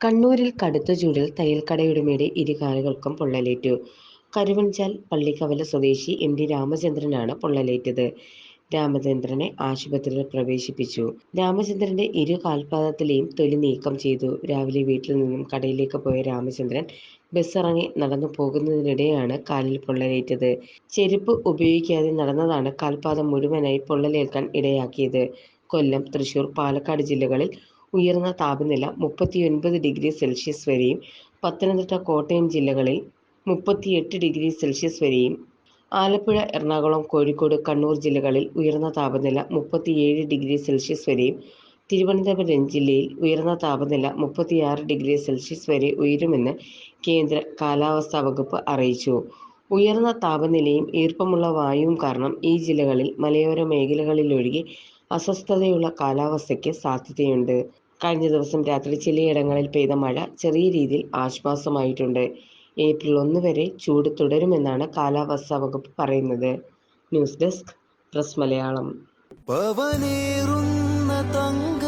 കണ്ണൂരിൽ കടുത്ത ചൂടിൽ തയ്യൽക്കടയുടമയുടെ ഇരുകാലുകൾക്കും പൊള്ളലേറ്റു. കരുവഞ്ചാൽ പള്ളിക്കവല സ്വദേശി എം. ഡി. രാമചന്ദ്രനാണ് പൊള്ളലേറ്റത്. രാമചന്ദ്രനെ ആശുപത്രിയിൽ പ്രവേശിപ്പിച്ചു. രാമചന്ദ്രന്റെ ഇരു കാൽപാദത്തിലെയും തൊലി നീക്കം ചെയ്തു. രാവിലെ വീട്ടിൽ നിന്നും കടയിലേക്ക് പോയ രാമചന്ദ്രൻ ബസ്സിറങ്ങി നടന്നു പോകുന്നതിനിടെയാണ് കാലിൽ പൊള്ളലേറ്റത്. ചെരുപ്പ് ഉപയോഗിക്കാതെ നടന്നതാണ് കാൽപാദം മുഴുവനായി പൊള്ളലേൽക്കാൻ ഇടയാക്കിയത്. കൊല്ലം, തൃശൂർ, പാലക്കാട് ജില്ലകളിൽ ഉയർന്ന താപനില മുപ്പത്തിയൊൻപത് ഡിഗ്രി സെൽഷ്യസ് വരെയും പത്തനംതിട്ട, കോട്ടയം ജില്ലകളിൽ മുപ്പത്തിയെട്ട് ഡിഗ്രി സെൽഷ്യസ് വരെയും ആലപ്പുഴ, എറണാകുളം, കോഴിക്കോട്, കണ്ണൂർ ജില്ലകളിൽ ഉയർന്ന താപനില മുപ്പത്തിയേഴ് ഡിഗ്രി സെൽഷ്യസ് വരെയും തിരുവനന്തപുരം ജില്ലയിൽ ഉയർന്ന താപനില മുപ്പത്തിയാറ് ഡിഗ്രി സെൽഷ്യസ് വരെ ഉയരുമെന്ന് കേന്ദ്ര കാലാവസ്ഥാ വകുപ്പ് അറിയിച്ചു. ഉയർന്ന താപനിലയും ഈർപ്പമുള്ള വായുവും കാരണം ഈ ജില്ലകളിൽ മലയോര മേഖലകളിലൊഴികെ അസ്വസ്ഥതയുള്ള കാലാവസ്ഥയ്ക്ക് സാധ്യതയുണ്ട്. കഴിഞ്ഞ ദിവസം രാത്രി ചിലയിടങ്ങളിൽ പെയ്ത മഴ ചെറിയ രീതിയിൽ ആശ്വാസമായിട്ടുണ്ട്. ഏപ്രിൽ ഒന്ന് വരെ ചൂട് തുടരുമെന്നാണ് കാലാവസ്ഥാ വകുപ്പ് പറയുന്നത്. News desk press Malayalam തങ്കമാണു